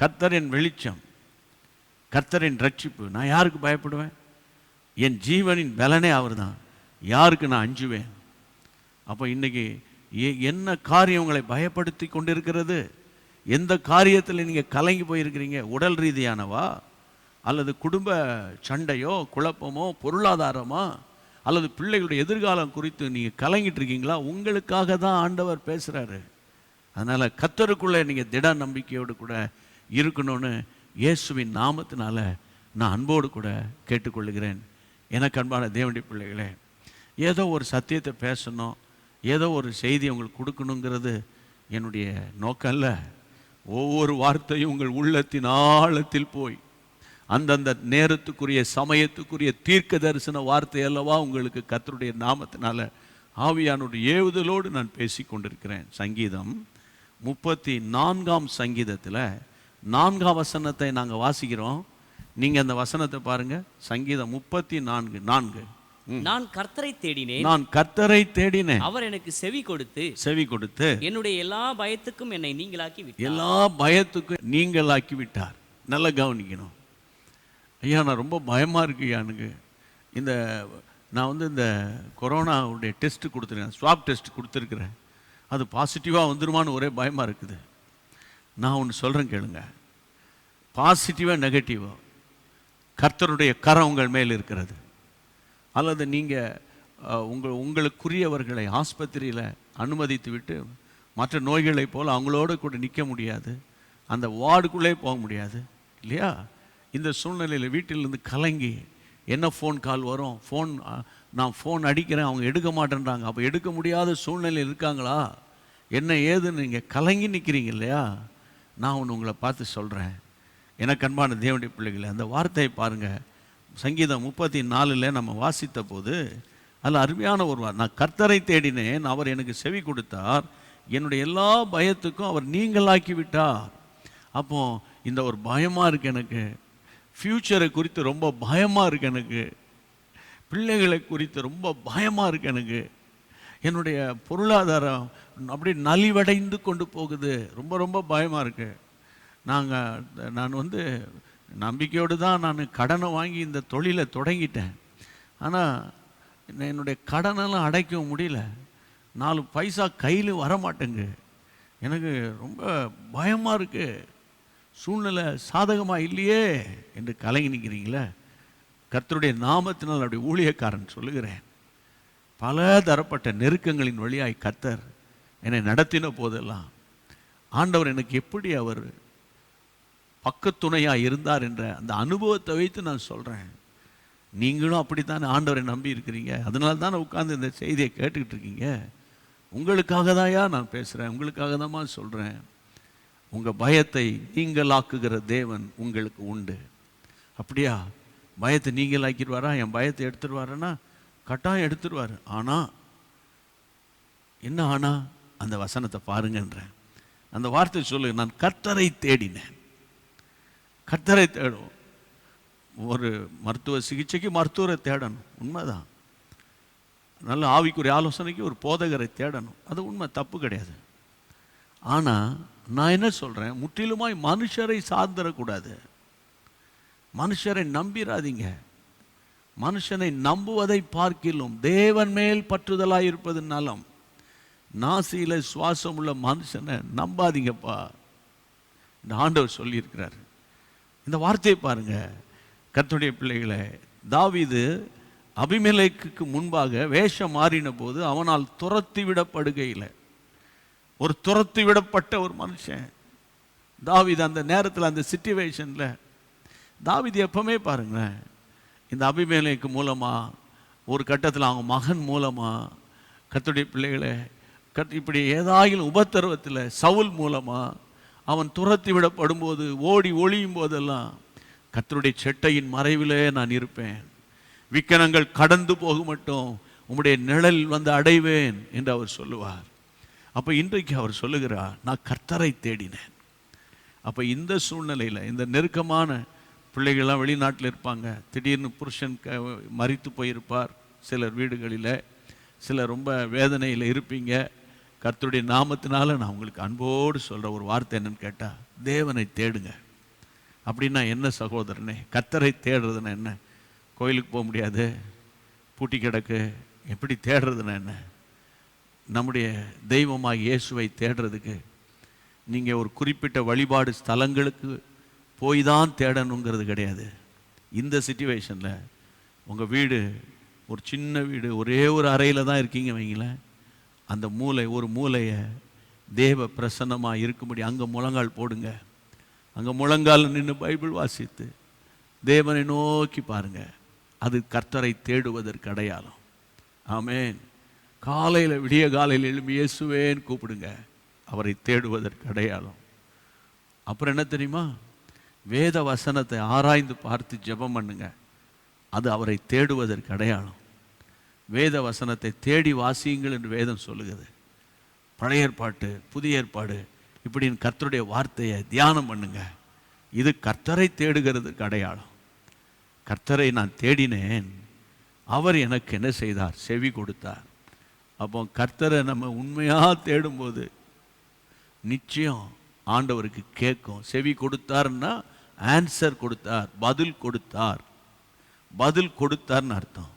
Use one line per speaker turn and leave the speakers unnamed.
கர்த்தரின் வெளிச்சம் கர்த்தரின் ரட்சிப்பு. நான் யாருக்கு பயப்படுவேன்? என் ஜீவனின் பலனே அவர்தான். யாருக்கு நான் அஞ்சுவேன்? அப்போ இன்றைக்கி என்ன காரியம் உங்களை பயப்படுத்தி கொண்டிருக்கிறது? எந்த காரியத்தில் நீங்கள் கலங்கி போயிருக்கிறீங்க? உடல் ரீதியானவா? அல்லது குடும்ப சண்டையோ குழப்பமோ பொருளாதாரமா? அல்லது பிள்ளைகளுடைய எதிர்காலம் குறித்து நீங்கள் கலங்கிட்டு இருக்கீங்களா? உங்களுக்காக தான் ஆண்டவர் பேசுகிறாரு அதனால் கத்தருக்குள்ளே நீங்கள் திட நம்பிக்கையோடு கூட இருக்கணும்னு இயேசுவின் நாமத்தினால நான் அன்போடு கூட கேட்டுக்கொள்கிறேன் எனக்கு அன்பான தேவனுடைய பிள்ளைகளே ஏதோ ஒரு சத்தியத்தை பேசணும் ஏதோ ஒரு செய்தி உங்களுக்கு கொடுக்கணுங்கிறது என்னுடைய நோக்கம் அல்ல. ஒவ்வொரு வார்த்தையும் உங்கள் உள்ளத்தின் ஆழத்தில் போய் அந்தந்த நேரத்துக்குரிய சமயத்துக்குரிய தீர்க்க தரிசன வார்த்தை அல்லவா உங்களுக்கு கத்தருடைய நாமத்தினால ஆவியானுடைய ஏவுதலோடு நான் பேசி கொண்டிருக்கிறேன் சங்கீதம் முப்பத்தி நான்காம் சங்கீதத்தில் நான்காம் வசனத்தை நாங்கள் வாசிக்கிறோம். நீங்கள் அந்த வசனத்தை பாருங்க. சங்கீதம் முப்பத்தி நான்கு. நான்கு.
நான் கர்த்தரை தேடினேன்.
நான் கர்த்தரை தேடினேன்.
அவர் எனக்கு செவி கொடுத்து
செவி கொடுத்து
என்னுடைய எல்லா பயத்துக்கும் என்னை நீங்களாக்கி விட்டார்
எல்லா பயத்துக்கும் நீங்களாக்கி விட்டார் நல்லா கவனிக்கணும். ஐயா நான் ரொம்ப பயமாக இருக்கு எனக்கு. இந்த நான் வந்து இந்த கொரோனாவுடைய டெஸ்ட் கொடுத்துருக்கேன். ஸ்வாப் டெஸ்ட் கொடுத்துருக்குறேன். அது பாசிட்டிவாக வந்துருமான்னு ஒரே பயமாக இருக்குது. நான் ஒன்று சொல்கிறேன் கேளுங்க. பாசிட்டிவாக நெகட்டிவோ கர்த்தருடைய கரம் உங்கள் மேல் இருக்கிறது. அல்லது நீங்கள் உங்கள் உங்களுக்குரியவர்களை ஆஸ்பத்திரியில் அனுமதித்து விட்டு மற்ற நோய்களைப் போல் அவங்களோட கூட நிற்க முடியாது. அந்த வார்டுக்குள்ளே போக முடியாது. இல்லையா? இந்த சூழ்நிலையில் வீட்டிலிருந்து கலங்கி என்ன ஃபோன் கால் வரும்? ஃபோன் நான் ஃபோன் அடிக்கிறேன் அவங்க எடுக்க மாட்டேன்றாங்க. அப்போ எடுக்க முடியாத சூழ்நிலையில் இருக்காங்களா? என்ன ஏதுன்னு நீங்கள் கலங்கி நிற்கிறீங்க இல்லையா? நான் ஒன்று உங்களை பார்த்து சொல்கிறேன் எனக்கு அன்பான தேவனுடைய பிள்ளைகளை அந்த வார்த்தையை பாருங்கள் சங்கீதம் முப்பத்தி நாலில் நம்ம வாசித்த போது அதில் அருமையான ஒருவார் நான் கர்த்தரை தேடினேன் அவர் எனக்கு செவி கொடுத்தார். என்னுடைய எல்லா பயத்துக்கும் அவர் நீங்களாக்கி விட்டார் அப்போது இந்த ஒரு பயமாக இருக்குது எனக்கு. ஃப்யூச்சரை குறித்து ரொம்ப பயமாக இருக்குது எனக்கு. பிள்ளைகளை குறித்து ரொம்ப பயமாக இருக்குது எனக்கு. என்னுடைய பொருளாதாரம் அப்படியே நலிவடைந்து கொண்டு போகுது. ரொம்ப ரொம்ப பயமாக இருக்குது நாங்கள் நான் வந்து நம்பிக்கையோடு தான் நான் கடனை வாங்கி இந்த தொழிலை தொடங்கிட்டேன். ஆனால் என்னுடைய கடனெல்லாம் அடைக்கவும் முடியல. நாலு பைசா கையில் வரமாட்டேங்கு எனக்கு ரொம்ப பயமாக இருக்குது சூழ்நிலை சாதகமாக இல்லையே என்று கலங்கி நிற்கிறீங்களே கர்த்தருடைய நாமத்தினால் அப்படி ஊழியக்காரன் சொல்லுகிறேன். பல தரப்பட்ட நெருக்கங்களின் வழியாய் கத்தர் என்னை நடத்தின போதெல்லாம் ஆண்டவர் எனக்கு எப்படி அவர் பக்கத்துணையாக இருந்தார் என்ற அந்த அனுபவத்தை வைத்து நான் சொல்கிறேன் நீங்களும் அப்படித்தானே ஆண்டவரை நம்பி இருக்கிறீங்க. அதனால தானே உட்காந்து இந்த செய்தியை கேட்டுக்கிட்டு இருக்கீங்க. உங்களுக்காக தான்யா நான் பேசுகிறேன் உங்களுக்காக தான்மா சொல்கிறேன் உங்கள் பயத்தை நீங்களாக்குகிற தேவன் உங்களுக்கு உண்டு. அப்படியா? பயத்தை நீங்களாக்கிடுவாரா? என் பயத்தை எடுத்துருவாருன்னா கட்டாயம் எடுத்துருவார். ஆனால் என்ன ஆனா அந்த வசனத்தை பாருங்கன்றேன். அந்த வார்த்தை சொல்லு நான் கர்த்தரை தேடினேன். கர்த்தரை தேடும் ஒரு மருத்துவ சிகிச்சைக்கு மருத்துவரை தேடணும். உண்மைதான். நல்ல ஆவிக்குரிய ஆலோசனைக்கு ஒரு போதகரை தேடணும். அது உண்மை தப்பு கிடையாது. ஆனால் நான் என்ன சொல்கிறேன் முற்றிலுமாய் மனுஷரை சார்ந்திடக்கூடாது. மனுஷரை நம்பிடாதீங்க மனுஷனை நம்புவதை பார்க்கிலும் தேவன் மேல் பற்றுதலாக இருப்பது நலம் நாசியில் சுவாசம் உள்ள மனுஷனை நம்பாதீங்கப்பா. இந்த ஆண்டவர் சொல்லியிருக்கிறார். இந்த வார்த்தையை பாருங்க. கத்துடைய பிள்ளைகளை தாவிது அபிமலைக்கு முன்பாக வேஷம் மாறின போது அவனால் துரத்தி விடப்படுகையில் ஒரு துரத்தி விடப்பட்ட ஒரு மனுஷன். தாவிது அந்த நேரத்தில் அந்த சிச்சுவேஷனில் தாவிது எப்பவுமே பாருங்களேன் இந்த அபிமேலைக்கு மூலமாக ஒரு கட்டத்தில் அவங்க மகன் மூலமாக கத்துடைய பிள்ளைகளை கத் இப்படி ஏதாயிலும் உபத்திரவத்தில் சவுல் மூலமாக அவன் துரத்தி விடப்படும்போது ஓடி ஒளியும் போதெல்லாம் கத்தருடைய செட்டையின் மறைவிலே நான் இருப்பேன். விக்கனங்கள் கடந்து போக மட்டும் உம்முடைய நிழல் வந்து அடைவேன் என்று அவர் சொல்லுவார். அப்போ இன்றைக்கு அவர் சொல்லுகிறார் நான் கர்த்தரை தேடினேன். அப்போ இந்த சூழ்நிலையில் இந்த நெருக்கமான பிள்ளைகள்லாம் வெளிநாட்டில் இருப்பாங்க. திடீர்னு புருஷன் க மறித்து போயிருப்பார் சிலர் வீடுகளில். சிலர் ரொம்ப வேதனையில் இருப்பீங்க. கர்த்தருடைய நாமத்தினால நான் உங்களுக்கு அன்போடு சொல்கிற ஒரு வார்த்தை என்னன்னு கேட்டால் தேவனை தேடுங்க. அப்படின்னா என்ன சகோதரனே கத்தரை தேடுறதுன்னா என்ன? கோயிலுக்கு போக முடியாது. பூட்டி கிடக்கு. எப்படி தேடுறதுன்னா என்ன? நம்முடைய தெய்வமாக இயேசுவை தேடுறதுக்கு நீங்கள் ஒரு குறிப்பிட்ட வழிபாடு ஸ்தலங்களுக்கு போய் தான் தேடணுங்கிறது கிடையாது. இந்த சுச்சுவேஷனில் உங்கள் வீடு ஒரு சின்ன வீடு ஒரே ஒரு அறையில் தான் இருக்கீங்க வைங்களேன். அந்த மூளை ஒரு மூளையை தேவ பிரசன்னமாக இருக்கும்படி அங்கே முழங்கால் போடுங்க. அங்கே முழங்கால் நின்று பைபிள் வாசித்து தேவனை நோக்கி பாருங்க. அது கர்த்தரை தேடுவதற்கு அடையாளம். ஆமேன். காலையில் விடிய காலையில் எழும்பி இயேசுவேன்னு கூப்பிடுங்க. அவரை தேடுவதற்கு அடையாளம். அப்புறம் என்ன தெரியுமா? வேத வசனத்தை ஆராய்ந்து பார்த்து ஜெபம் பண்ணுங்க. அது அவரை தேடுவதற்கு அடையாளம். வேத வசனத்தை தேடி வாசியுங்கள் என்று வேதம் சொல்லுகிறது. பழைய ஏற்பாட்டு புதிய ஏற்பாடு இப்படின்னு கர்த்தருடைய வார்த்தையை தியானம் பண்ணுங்க. இது கர்த்தரை தேடுகிறதுக்கு அடையாளம். கர்த்தரை நான் தேடினேன். அவர் எனக்கு என்ன செய்தார்? செவி கொடுத்தார். அப்போ கர்த்தரை நம்ம உண்மையாக தேடும்போது நிச்சயம் ஆண்டவருக்கு கேட்கும். செவி கொடுத்தாருன்னா ஆன்சர் கொடுத்தார் பதில் கொடுத்தார். பதில் கொடுத்தார்னு அர்த்தம்.